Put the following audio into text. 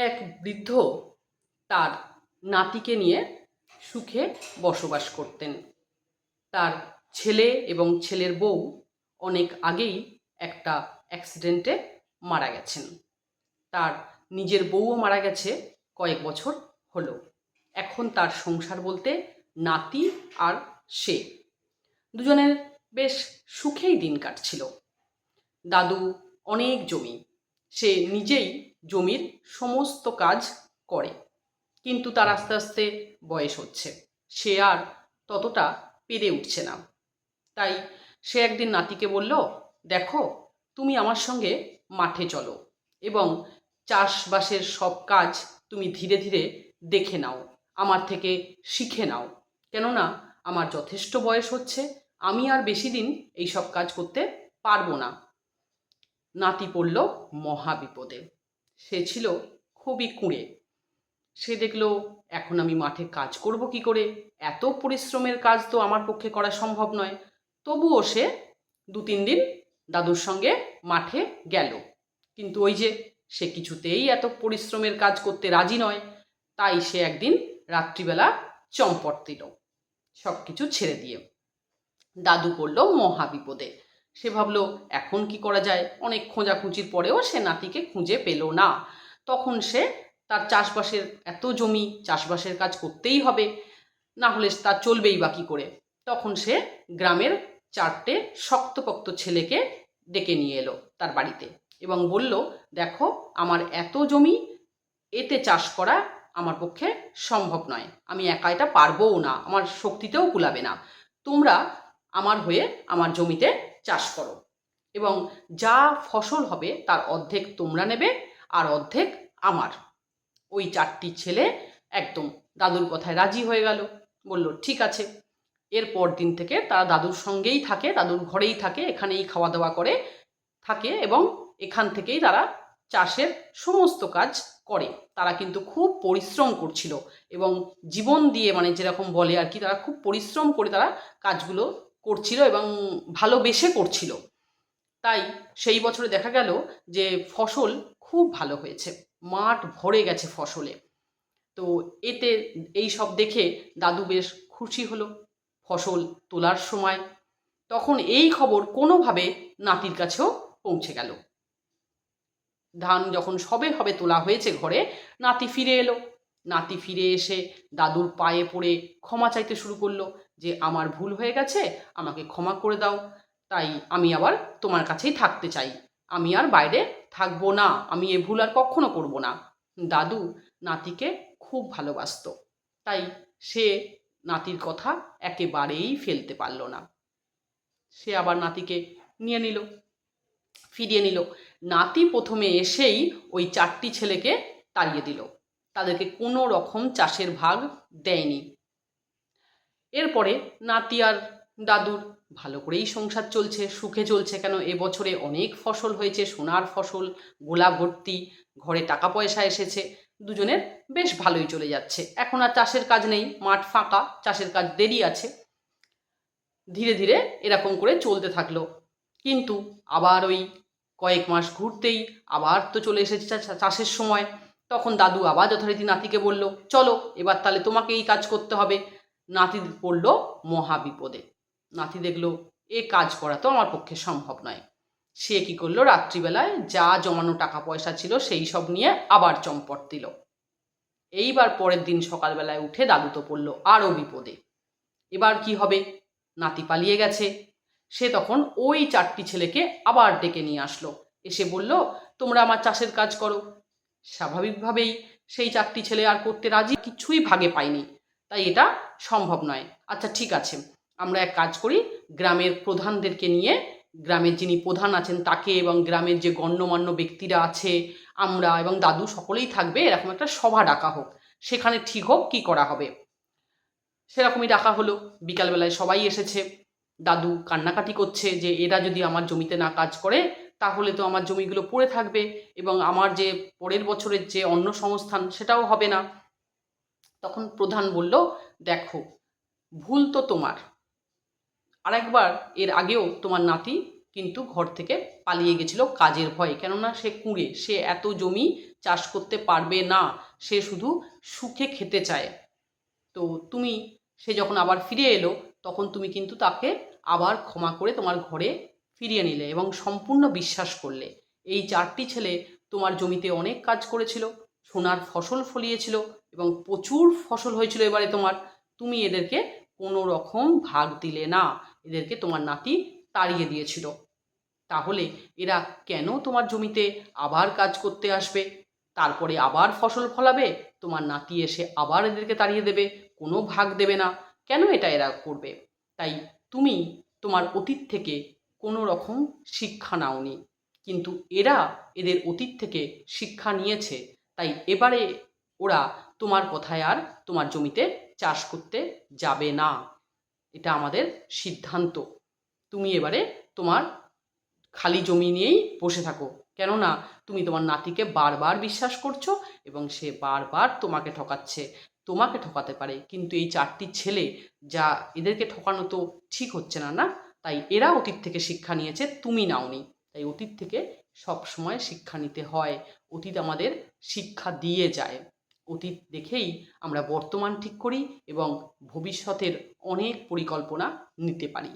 এক বৃদ্ধ তার নাতিকে নিয়ে সুখে বসবাস করতেন। তার ছেলে এবং ছেলের বউ অনেক আগেই একটা অ্যাক্সিডেন্টে মারা গেছেন। তার নিজের বউও মারা গেছে কয়েক বছর হলো। এখন তার সংসার বলতে নাতি আর সে। দুজনের বেশ সুখেই দিন কাটছিল। দাদু অনেক জমি। সে নিজেই জমির সমস্ত কাজ করে। কিন্তু তার আস্তে আস্তে বয়স হচ্ছে। সে আর ততটা পেরে উঠছে না। তাই সে একদিন নাতিকে বলল, দেখো, তুমি আমার সঙ্গে মাঠে চলো এবং চাষবাসের সব কাজ তুমি ধীরে ধীরে দেখে নাও, আমার থেকে শিখে নাও। কেননা আমার যথেষ্ট বয়স হচ্ছে, আমি আর বেশি দিন এই সব কাজ করতে পারব না। নাতি পড়ল মহা বিপদে সে ছিল খুবই কুঁড়ে। সে দেখল, এখন আমি মাঠে কাজ করব কি করে? এত পরিশ্রমের কাজ তো আমার পক্ষে করা সম্ভব নয়। তবুও সে দু তিন দিন দাদুর সঙ্গে মাঠে গেল। কিন্তু ওই যে সে কিছুতেই এত পরিশ্রমের কাজ করতে রাজি নয়, তাই সে একদিন রাত্রিবেলা চম্পট দিল সব কিছু ছেড়ে দিয়ে। দাদু পড়ল মহা বিপদে সে ভাবলো, এখন কি করা যায়? অনেক খোঁজাখুঁজির পরেও সে নাতিকে খুঁজে পেল না। তখন সে তার চাষবাসের এত জমি চাষবাসের কাজ করতেই হবে, না হলে তার চলবেই বা কী করে? তখন সে গ্রামের চারটে শক্তপোক্ত ছেলেকে ডেকে নিয়ে এলো তার বাড়িতে এবং বলল, দেখো, আমার এত জমি, এতে চাষ করা আমার পক্ষে সম্ভব নয়। আমি একা এটা পারবও না, আমার শক্তিতেও কুলাবে না। তোমরা আমার হয়ে আমার জমিতে চাষ করো। এবং যা ফসল হবে তার অর্ধেক তোমরা নেবে আর অর্ধেক আমার। ওই চারটি ছেলে একদম দাদুর কথায় রাজি হয়ে গেল। বলল, ঠিক আছে। এরপর দিন থেকে তারা দাদুর সঙ্গেই থাকে, দাদুর ঘরেই থাকে, এখানেই খাওয়া দাওয়া করে থাকে এবং এখান থেকেই তারা চাষের সমস্ত কাজ করে। তারা কিন্তু খুব পরিশ্রম করছিল এবং জীবন দিয়ে মানে যেরকম বলে আর কি, তারা খুব পরিশ্রম করে তারা কাজগুলো করছিল এবং ভালোবেসে করছিল। তাই সেই বছরে দেখা গেল যে ফসল খুব ভালো হয়েছে। মাঠ ভরে গেছে ফসলে। তো এতে এই সব দেখে দাদু বেশ খুশি হলো ফসল তোলার সময়। তখন এই খবর কোনোভাবে নাতির কাছেও পৌঁছে গেল। ধান যখন সবে হবে তোলা হয়েছে ঘরে, নাতি ফিরে এলো। নাতি ফিরে এসে দাদুর পায়ে পড়ে ক্ষমা চাইতে শুরু করল। যে আমার ভুল হয়ে গেছে, আমাকে ক্ষমা করে দাও। তাই আমি আবার তোমার কাছেই থাকতে চাই। আমি আর বাইরে থাকব না। আমি এ ভুল আর কখনো করব না। দাদু নাতিকে খুব ভালোবাসত। তাই সে নাতির কথা একেবারেই ফেলতে পারল না। সে আবার নাতিকে নিয়ে নিল, ফিরিয়ে নিল। নাতি প্রথমে এসেই ওই চারটি ছেলেকে তাড়িয়ে দিল। তাদেরকে কোনো রকম চাষের ভাগ দেয়নি। এরপরে নাতি আর দাদুর ভালো করেই সংসার চলছে, সুখে চলছে কেন? এবছরে অনেক ফসল হয়েছে, সোনার ফসল গোলা ভর্তি, ঘরে টাকা পয়সা এসেছে, দুজনের বেশ ভালোই চলে যাচ্ছে। এখন আর চাষের কাজ নেই, মাঠ ফাঁকা, চাষের কাজ দেরি আছে। ধীরে ধীরে এরকম করে চলতে থাকল। কিন্তু আবার ওই কয়েক মাস ঘুরতেই আবার তো চলে এসেছে চাষের সময়। তখন দাদু আবার যথারীতি নাতিকে বলল, চলো, এবার তাহলে তোমাকে এই কাজ করতে হবে। নাতি পড়ল মহাবিপদে। নাতি দেখল, এ কাজ করা তো আমার পক্ষে সম্ভব নয়। সে কি করল? রাত্রিবেলায় যা জমানো টাকা পয়সা ছিল সেই সব নিয়ে আবার চম্পট দিল। এইবার পরের দিন সকালবেলায় উঠে দাদু তো পড়ল আরও বিপদে। এবার কি হবে? নাতি পালিয়ে গেছে। সে তখন ওই চারটি ছেলেকে আবার ডেকে নিয়ে আসলো। এসে বলল, তোমরা আমার চাষের কাজ করো। স্বাভাবিকভাবেই সেই চারটি ছেলে আর করতে রাজি কিছুই ভাগে পায়নি। তাই এটা সম্ভব নয়। আচ্ছা ঠিক আছে। আমরা এক কাজ করি, গ্রামের প্রধানদেরকে নিয়ে, গ্রামের যিনি প্রধান আছেন তাকে এবং গ্রামের যে গণ্যমান্য ব্যক্তিরা আছে, আমরা এবং দাদু সকলেই থাকবে, এরকম একটা সভা ডাকা হোক। সেখানে ঠিক হোক কী করা হবে। সেরকমই ডাকা হলো। বিকালবেলায় সবাই এসেছে। দাদু কান্নাকাটি করছে যে, এরা যদি আমার জমিতে না কাজ করে, তাহলে তো আমার জমিগুলো পড়ে থাকবে এবং আমার যে পরের বছরের যে অন্য সংস্থান, সেটাও হবে না। তখন প্রধান বলল, দেখো, ভুল তো তোমার। আরেকবার এর আগেও তোমার নাতি কিন্তু ঘর থেকে পালিয়ে গেছিল কাজের ভয়ে। কেননা সে কুঁড়ে, সে এত জমি চাষ করতে পারবে না, সে শুধু সুখে খেতে চায়। তো তুমি, সে যখন আবার ফিরে এলো, তখন তুমি কিন্তু তাকে আবার ক্ষমা করে তোমার ঘরে ফিরিয়ে নিলে এবং সম্পূর্ণ বিশ্বাস করলে। এই চারটি ছেলে তোমার জমিতে অনেক কাজ করেছিল, সোনার ফসল ফলিয়েছিল এবং প্রচুর ফসল হয়েছিল এবারে তোমার। তুমি এদেরকে কোনো রকম ভাগ দিলে না। এদেরকে তোমার নাতি তাড়িয়ে দিয়েছিল। তাহলে এরা কেন তোমার জমিতে আবার কাজ করতে আসবে? তারপরে আবার ফসল ফলাবে? তোমার নাতি এসে আবার এদেরকে তাড়িয়ে দেবে? কোনো ভাগ দেবে না। কেন এটা এরা করবে? তাই তুমি তোমার অতীত থেকে কোনো রকম শিক্ষা নাওনি। কিন্তু এরা এদের অতীত থেকে শিক্ষা নিয়েছে। তাই এবারে ওরা তোমার কথায় আর তোমার জমিতে চাষ করতে যাবে না। এটা আমাদের সিদ্ধান্ত। তুমি এবারে তোমার খালি জমি নিয়েই বসে থাকো। কেননা তুমি তোমার নাতিকে বারবার বিশ্বাস করছ এবং সে বারবার তোমাকে ঠকাচ্ছে। তোমাকে ঠকাতে পারে, কিন্তু এই চারটি ছেলে যা এদেরকে ঠকানো তো ঠিক হচ্ছে না না? তাই এরা অতীত থেকে শিক্ষা নিয়েছে, তুমি নাওনি। তাই অতীত থেকে সব সময় শিক্ষা নিতে হয়। অতীত আমাদের শিক্ষা দিয়ে যায়। অতীত দেখেই আমরা বর্তমান ঠিক করি এবং ভবিষ্যতের অনেক পরিকল্পনা নিতে পারি।